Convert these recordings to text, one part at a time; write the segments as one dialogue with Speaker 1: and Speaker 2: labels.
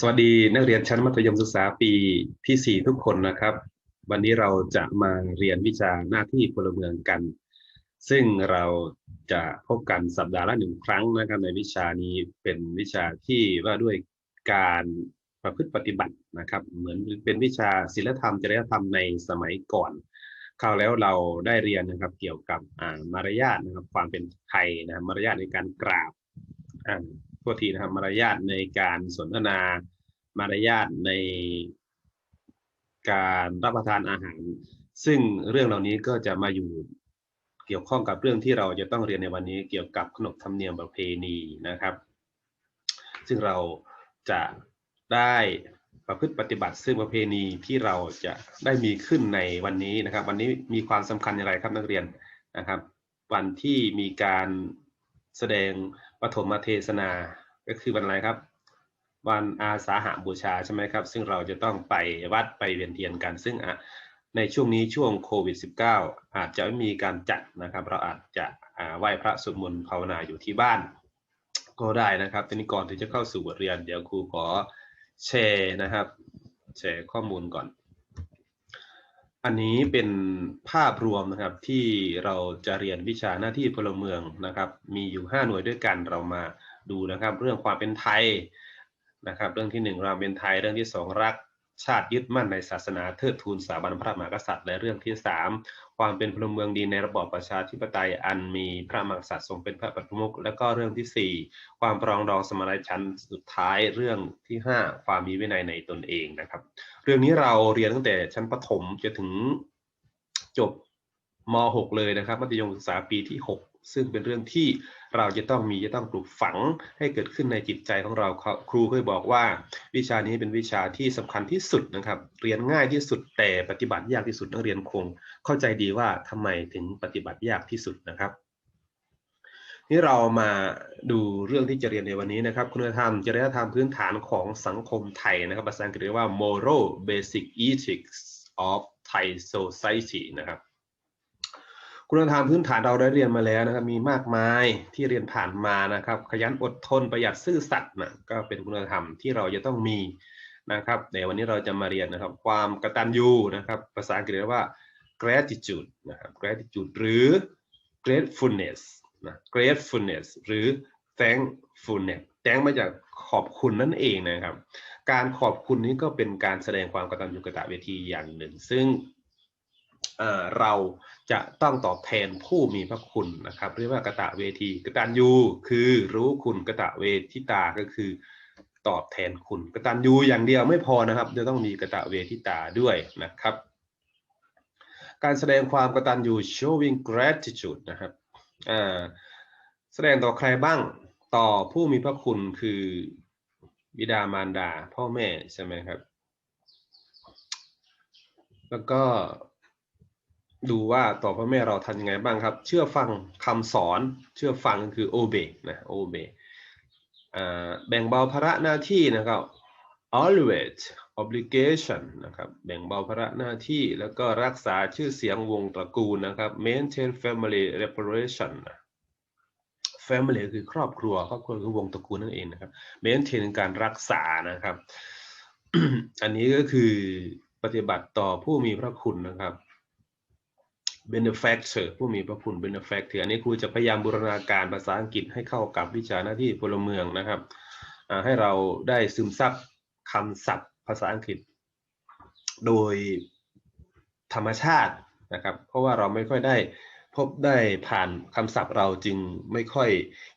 Speaker 1: สวัสดีนักเรียนชั้นมัธยมศึกษาปีที่สี่ทุกคนนะครับ วันนี้เราจะมาเรียนวิชาหน้าที่พลเมืองกัน ซึ่งเราจะพบกันสัปดาห์ละหนึ่งครั้งนะครับในวิชานี้เป็นวิชาที่ว่าด้วยการประพฤติปฏิบัตินะครับ เหมือนเป็นวิชาศิลธรรมจริยธรรมในสมัยก่อนคราวแล้วเราได้เรียนนะครับเกี่ยวกับอ่ามารยาทนะครับความเป็นไทยนะมารยาทในการกราบ ทษทีนะครับมารยาทในการสนทนามารยาทในการรับประทานอาหาร ซึ่งเรื่องเหล่านี้ก็จะมาอยู่เกี่ยวข้องกับเรื่องที่เราจะต้องเรียนในวันนี้เกี่ยวกับขนบธรรมเนียมประเพณีนะครับ ซึ่งเราจะได้ประพฤติปฏิบัติซึ่งประเพณีที่เราจะได้มีขึ้นในวันนี้นะครับ วันนี้มีความสำคัญอย่างไรครับนักเรียนนะครับ วันที่มีการแสดง ปฐมเทศนาก็คือวันอะไรครับ วันอาสาหาบูชาใช่ไหมครับ ซึ่งเราจะต้องไปวัดไปเวียนเทียนกัน ซึ่งในช่วงนี้ช่วงโควิด -19 อาจจะไม่มีการจัดนะครับ เราอาจจะไหว้พระสวดมนต์ภาวนาอยู่ที่บ้าน ก็ได้นะครับทีนี้ก่อนที่จะเข้าสู่บทเรียน เดี๋ยวครูขอแชร์นะครับ แชร์ข้อมูลก่อน อันนี้เป็นภาพรวมนะครับที่เราจะเรียนวิชาหน้าที่พลเมืองนะครับ มีอยู่ 5 หน่วยด้วยกันเรามาดูนะครับ เรื่องความเป็นไทยนะครับ เรื่องที่ 1 เราเป็นไทย เรื่องที่ 2 รัก ชาติยึดมั่นในศาสนาเทิดทูนสถาบันพระมหากษัตริย์ และเรื่องที่ 3 ความเป็นพลเมืองดีในระบอบประชาธิปไตยอันมีพระมหากษัตริย์ทรงเป็นพระประมุขและก็เรื่องที่ 4 ความปรองดองสมานฉันท์สุดท้ายเรื่องที่ 5 ความมีวินัยในตนเองนะครับ เรื่องนี้เราเรียนตั้งแต่ชั้นประถมจะถึงจบม .6 เลยนะครับมัธยมศึกษาปีที่ 6 ซึ่งเป็นเรื่องที่เราจะต้องมีจะต้องปลูกฝังให้เกิดขึ้นในจิตใจของเราครูเคยบอกว่า วิชานี้เป็นวิชาที่สำคัญที่สุดนะครับ เรียนง่ายที่สุดแต่ปฏิบัติยากที่สุดนักเรียนคง เข้าใจดีว่าทำไมถึงปฏิบัติยากที่สุดนะครับนี่เรามาดูเรื่องที่จะเรียนในวันนี้นะครับ คุณธรรมจริยธรรมพื้นฐานของสังคมไทยนะครับภาษาอังกฤษเรียกว่า moral basic ethics of Thai society นะครับ คุณธรรมพื้นฐานเราได้เรียนมาแล้วนะครับ มีมากมายที่เรียนผ่านมานะครับ ขยันอดทนประหยัดซื่อสัตย์นะก็เป็นคุณธรรมที่เราจะต้องมีนะครับในวันนี้เราจะมาเรียนนะครับ ความกตัญญูนะครับ ภาษาอังกฤษเรียกว่า gratitude นะครับ gratitude หรือ gratefulness นะ gratefulness หรือ thankfulness thank มาจากขอบคุณนั่นเองนะครับ การขอบคุณนี้ก็เป็นการแสดงความกตัญญูกตเวทีอย่างหนึ่ง ซึ่ง เราจะต้องตอบแทนผู้มีพระคุณนะครับ เรียกว่ากตะเวทีกตัญญูคือรู้คุณกตะเวทิตาก็คือตอบแทนคุณกตัญญูอย่างเดียวไม่พอนะครับจะต้องมีกตะเวทิตาด้วยนะครับ การแสดงความกตัญญู showing gratitude นะครับแสดงต่อใครบ้างต่อผู้มีพระคุณคือบิดามารดาพ่อแม่ใช่ไหมครับ แล้วก็ ดูว่าต่อพ่อแม่เราทำยังไงบ้างครับ เชื่อฟังคำสอนเชื่อฟังคือ obey นะ obey แบ่งเบาภาระหน้าที่นะครับ always obligation นะครับแบ่งเบาภาระหน้าที่แล้วก็รักษาชื่อเสียงวงตระกูลนะครับ maintain family reputation family คือครอบครัวครอบครัวคือวงตระกูลนั่นเองนะครับ maintain การรักษานะครับ อันนี้ก็คือปฏิบัติต่อผู้มีพระคุณนะครับ benefactor ผู้มีพระคุณ benefactor อันนี้ครูจะพยายามบูรณาการภาษาอังกฤษให้เข้ากับวิชาหน้าที่พลเมืองนะครับ ให้เราได้ซึมซับคำศัพท์ภาษาอังกฤษ โดยธรรมชาตินะครับ เพราะว่าเราไม่ค่อยได้พบได้ผ่านคำศัพท์เราจึงไม่ค่อย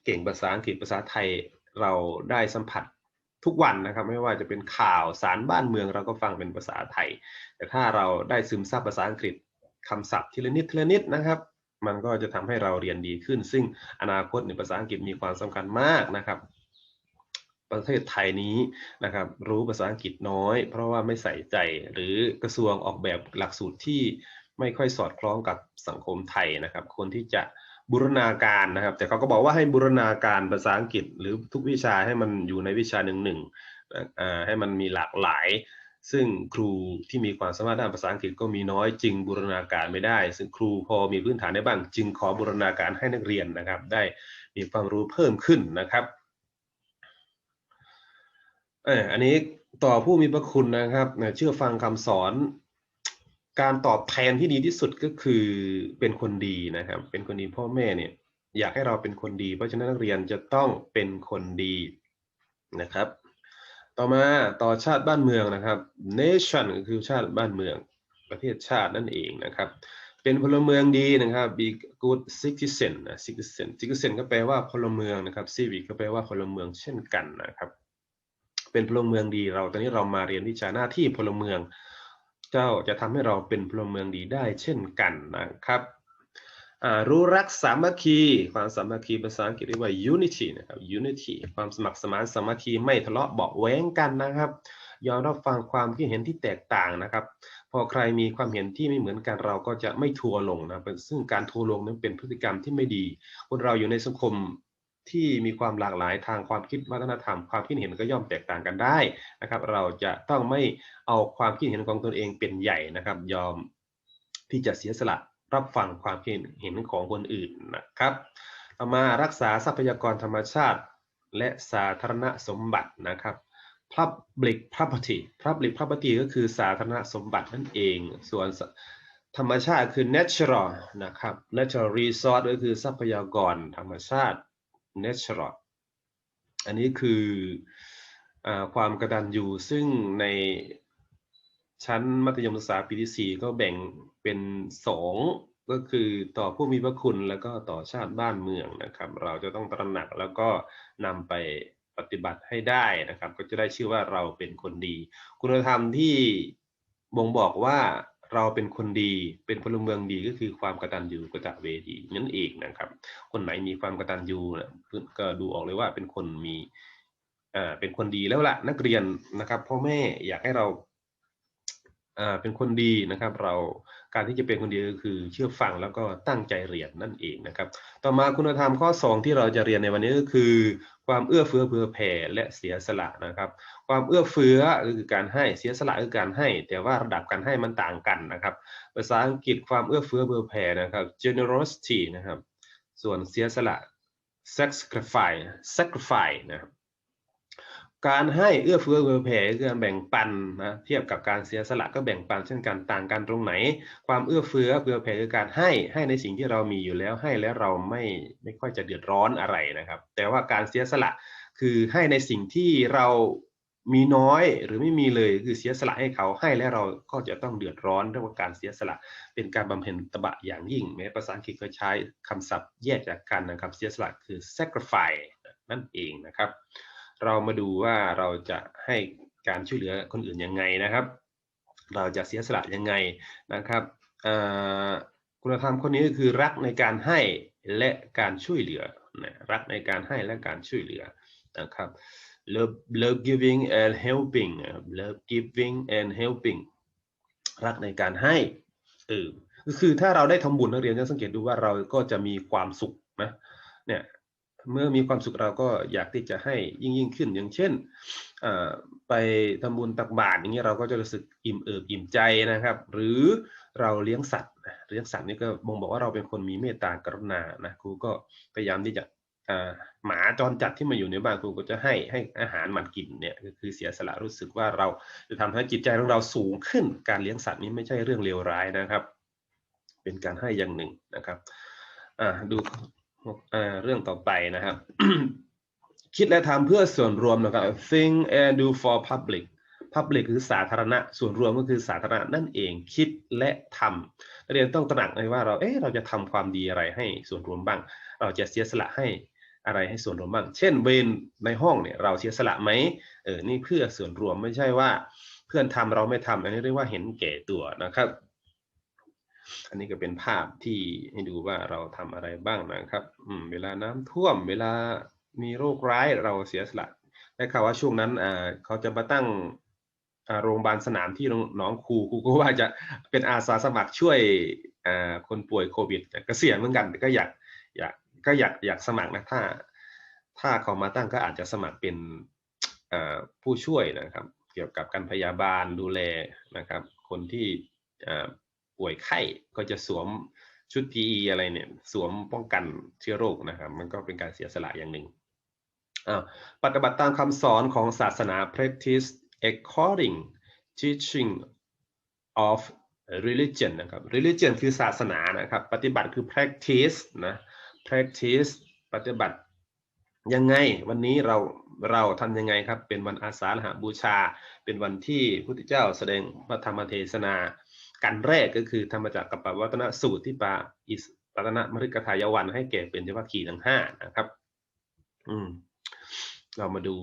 Speaker 1: เก่งภาษาอังกฤษภาษาไทยเราได้สัมผัสทุกวันนะครับไม่ว่าจะเป็นข่าวสารบ้านเมืองเราก็ฟังเป็นภาษาไทย แต่ถ้าเราได้ซึมซับภาษาอังกฤษ คำศัพท์ทีละนิดทีละนิดนะครับ มันก็จะทำให้เราเรียนดีขึ้น ซึ่งอนาคตในภาษาอังกฤษมีความสำคัญมากนะครับ ประเทศไทยนี้นะครับ รู้ภาษาอังกฤษน้อย เพราะว่าไม่ใส่ใจหรือกระทรวงออกแบบหลักสูตรที่ไม่ค่อยสอดคล้องกับสังคมไทยนะครับ คนที่จะบูรณาการนะครับ แต่เขาก็บอกว่าให้บูรณาการภาษาอังกฤษ หรือทุกวิชาให้มันอยู่ในวิชาหนึ่งหนึ่งให้มันมีหลากหลาย ซึ่งครูที่มีความสามารถด้านภาษาอังกฤษก็มีน้อยจึงบูรณาการไม่ได้ ซึ่งครูพอมีพื้นฐานได้บ้าง จึงขอบูรณาการให้นักเรียนนะครับ ได้มีความรู้เพิ่มขึ้นนะครับเอออันนี้ต่อผู้มีพระคุณนะครับเชื่อฟังคำสอน การตอบแทนที่ดีที่สุดก็คือเป็นคนดีนะครับ เป็นคนดีพ่อแม่เนี่ยอยากให้เราเป็นคนดี เพราะฉะนั้นนักเรียนจะต้องเป็นคนดีนะครับ ต่อมาต่อชาติบ้านเมืองนะครับ nation ก็คือชาติบ้านเมืองประเทศชาตินั่นเองนะครับ เป็นพลเมืองดีนะครับ be good citizen นะ citizen citizen ก็แปลว่าพลเมืองนะครับ civic ก็แปลว่าพลเมืองเช่นกันนะครับ เป็นพลเมืองดีเราตอนนี้เรามาเรียนวิชาหน้าที่พลเมือง เจ้าจะทำให้เราเป็นพลเมืองดีได้เช่นกันนะครับ รู้รักสามัคคี ความสามัคคีภาษาอังกฤษเรียกว่า unity นะครับ unity ความสมัครสมานสามัคคีไม่ทะเลาะเบาแว้งกันนะครับยอมรับฟังความคิดเห็นที่แตกต่างนะครับ พอใครมีความเห็นที่ไม่เหมือนกันเราก็จะไม่ทัวลงนะซึ่งการทัวลงนั้นเป็นพฤติกรรมที่ไม่ดีคนเราอยู่ในสังคมที่มีความหลากหลายทางความคิดวัฒนธรรม ความคิดเห็นก็ย่อมแตกต่างกันได้นะครับ เราจะต้องไม่เอาความคิดเห็นของตนเองเป็นใหญ่นะครับ ยอมที่จะเสียสละ รับฟังความคิดเห็นของคนอื่นนะครับต่อมารักษาทรัพยากรธรรมชาติ และสาธารณสมบัตินะครับ public property public property ก็คือสาธารณสมบัตินั่นเอง ส่วนธรรมชาติคือ natural นะครับ natural resource ก็คือทรัพยากรธรรมชาติ natural อันนี้คืออความกระตันอยู่ซึ่งใน ชั้นมัธยมศึกษาปีที่ 4 ก็แบ่งเป็นสองก็คือต่อผู้มีพระคุณแล้วก็ต่อชาติบ้านเมืองนะครับ เราจะต้องตระหนักแล้วก็นำไปปฏิบัติให้ได้นะครับ ก็จะได้ชื่อว่าเราเป็นคนดี คุณธรรมที่บ่งบอกว่าเราเป็นคนดีเป็นพลเมืองดีก็คือความกตัญญูกตเวทีนั่นเองนะครับ คนไหนมีความกตัญญูนะก็ดูออกเลยว่าเป็นคนมีอ่าเป็นคนดีแล้วละนักเรียนนะครับพ่อแม่อยากให้เรา เป็นคนดีนะครับ เราการที่จะเป็นคนดีก็คือเชื่อฟังแล้วก็ตั้งใจเรียนนั่นเองนะครับ ต่อมาคุณธรรมข้อ 2 ที่เราจะเรียนในวันนี้ก็คือ ความเอื้อเฟื้อเผื่อแผ่และเสียสละนะครับ ความเอื้อเฟื้อคือการให้เสียสละคือการให้ แต่ว่าระดับการให้มันต่างกันนะครับ ภาษาอังกฤษความเอื้อเฟื้อเผื่อแผ่นะครับ generosity นะครับ ส่วนเสียสละ sacrifice sacrifice นะครับ การให้เอื้อเฟื้อเผื่อแผ่คือการแบ่งปันนะเทียบกับการเสียสละก็แบ่งปันเช่นกันต่างกันตรงไหน ความเอื้อเฟื้อเผื่อแผ่คือการให้ให้ในสิ่งที่เรามีอยู่แล้วให้แล้วเราไม่ไม่ค่อยจะเดือดร้อนอะไรนะครับ แต่ว่าการเสียสละคือให้ในสิ่งที่เรามีน้อยหรือไม่มีเลยคือเสียสละให้เขาให้แล้วเราก็จะต้องเดือดร้อนเรื่องการเสียสละ เป็นการบำเพ็ญตบะอย่างยิ่งแม้ภาษาอังกฤษก็ใช้คำศัพท์แยกจากกันนะครับเสียสละคือ sacrifice นั่นเองนะครับ เรามาดูว่าเราจะให้การช่วยเหลือคนอื่นยังไงนะครับ เราจะเสียสละยังไงนะครับคุณธรรมคนนี้ก็คือรักในการให้และการช่วยเหลือนะรักในการให้และการช่วยเหลือนะครับ love love giving and helping love giving and helping รักในการให้เออคือถ้าเราได้ทำบุญนักเรียนจะสังเกตดูว่าเราก็จะมีความสุขนะเนี่ย เมื่อมีความสุขเราก็อยากที่จะให้ยิ่งยิ่งขึ้น อย่างเช่นไปทำบุญตักบาตรอย่างเงี้ยเราก็จะรู้สึกอิ่มเอิบอิ่มใจนะครับ หรือเราเลี้ยงสัตว์เลี้ยงสัตว์นี่ก็บ่งบอกว่าเราเป็นคนมีเมตตากรุณานะครูก็พยายามที่จะหมาจรจัดที่มาอยู่ในบ้านครูก็จะให้ให้อาหารมันกินเนี่ยคือเสียสละรู้สึกว่าเราจะทำให้จิตใจของเราสูงขึ้น การเลี้ยงสัตว์นี้ไม่ใช่เรื่องเลวร้ายนะครับ เป็นการให้อย่างหนึ่งนะครับดู เรื่องต่อไปนะครับ คิดและทำเพื่อส่วนรวมนะครับ think and do for public public คือสาธารณะ ส่วนรวมก็คือสาธารณะนั่นเอง คิดและทำนักเรียนต้องตระหนักเลยว่าเรา เอ๊ะเราจะทำความดีอะไรให้ส่วนรวมบ้าง เราจะเสียสละให้อะไรให้ส่วนรวมบ้าง เช่น เวรในห้องเนี่ยเราเสียสละไหมเออ นี่เพื่อส่วนรวมไม่ใช่ว่า เพื่อนทำเราไม่ทำอันนี้เรียกว่าเห็นแก่ตัวนะครับ อันนี้ก็เป็นภาพที่ให้ดูว่าเราทำอะไรบ้างนะครับอืมเวลาน้ำท่วม เวลามีโรคร้ายเราเสียสละได้ข่าวว่าช่วงนั้นอ่าเขาจะมาตั้งโรงพยาบาลสนามที่น้องครูครูก็ว่าจะเป็นอาสาสมัครช่วยคนป่วยโควิดเกษียณเหมือนกันก็อยากอยากก็อยากอยากสมัครนะถ้า ถ้าเขามาตั้งก็อาจจะสมัครเป็นผู้ช่วยนะครับ เกี่ยวกับการพยาบาลดูแลนะครับ คนที่ ป่วยไข้ก็จะสวมชุด PE อะไรเนี่ยสวมป้องกันเชื้อโรคนะครับมันก็เป็นการเสียสละอย่างหนึ่งปฏิบัติตามคำสอนของศาสนา practice according teaching of religion นะครับ religion คือศาสนานะครับ ปฏิบัติคือ practice นะ practice ปฏิบัติยังไงวันนี้เราเราทำยังไงครับ เป็นวันอาสาฬหบูชา เป็นวันที่พระพุทธเจ้าแสดงพระธรรมเทศนา กันแรกก็คือธรรมจักรกับปวัตนสูตรที่ปาอิสปัตนมฤกทายวันให้แก่เป็นเทวคีทั้งห้านะครับ อืม เรามาดู